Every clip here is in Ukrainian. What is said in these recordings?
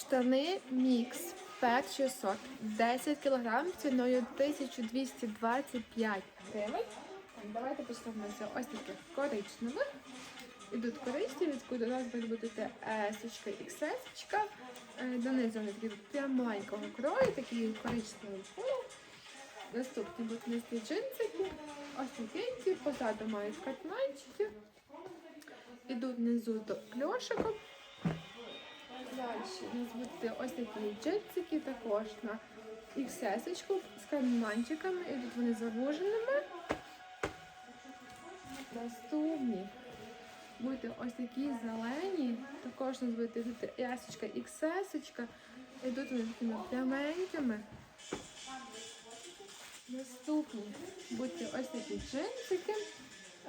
Штани мікс перший сорт 10 кг ціною 1225 гривень. Давайте з ось таких коричневих. Ідуть коричневі, відкуди у нас буде бути есочка і ксесочка. Донизу вони такі прямоленького крою, такі коричневий колір. Наступні будуть нести джинсики, такі, позаду мають катманчики. Ідуть внизу до кльошиком. Далі у нас будуть ось такі джинсики, також на XS з карманчиками. Ідуть вони завуженими. Наступні будуть ось такі зелені. Також у йдуть ясочка XS. Йдуть вони такими пряменькими. Наступні будуть ось такі джинсики.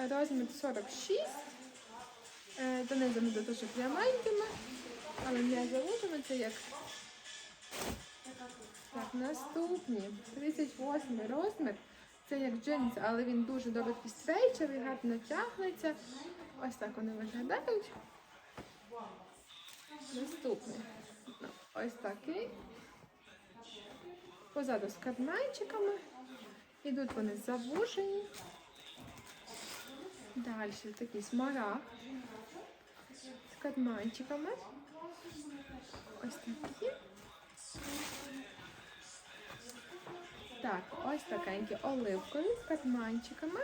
Розмір 46. Е, Донизу вони дуже пряменькими. Але не це як. Так, наступні. 38 розмір. Це як джинс, але він дуже добре підстрейчевий, гарно тягнеться. Ось так вони виглядають. Наступний. Ось такий. Позаду з карманчиками. Ідуть вони завужені. Далі такий смарагд з карманчиками. Ось такі. Так, ось такенькі оливкові з карманчиками.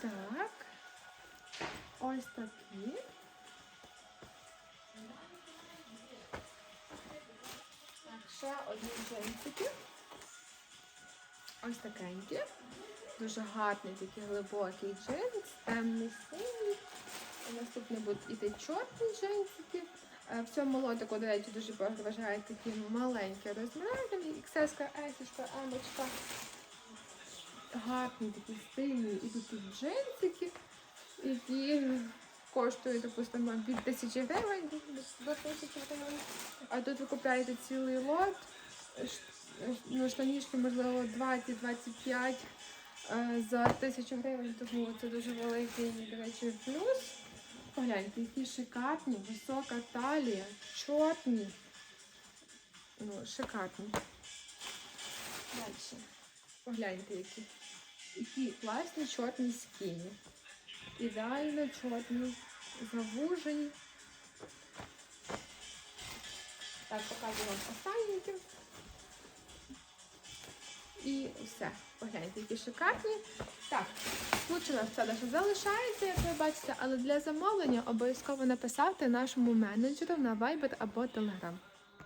Так. Ось такі. Так, ще одні джинсики. Ось такенькі. Дуже гарний такий глибокий джинс, темний синій. Наступні будуть іти чорні джинсики. Е, В цьому лотику, до речі, дуже переважають такі маленькі розміри. XS, S, M. Гарні такі стильні і тут джинсики, які коштують, допустимо, від 1000 гривень до 1000 гривень. А тут ви купляєте цілий лот, ну, штанішки, можливо, 20-25 е, за 1000 гривень, тому це дуже великий, до речі, плюс. Погляньте, які шикарні, висока талія, чорні. Ну, шикарні. Далі. Погляньте, які. Які класні чорні скіні. Ідеально чорні, завужені. Так, показую вам останній. І все. Погляньте, які шикарні. Так, Случилось все лише залишається, як ви бачите, але для замовлення обов'язково написати нашому менеджеру на Viber або Telegram.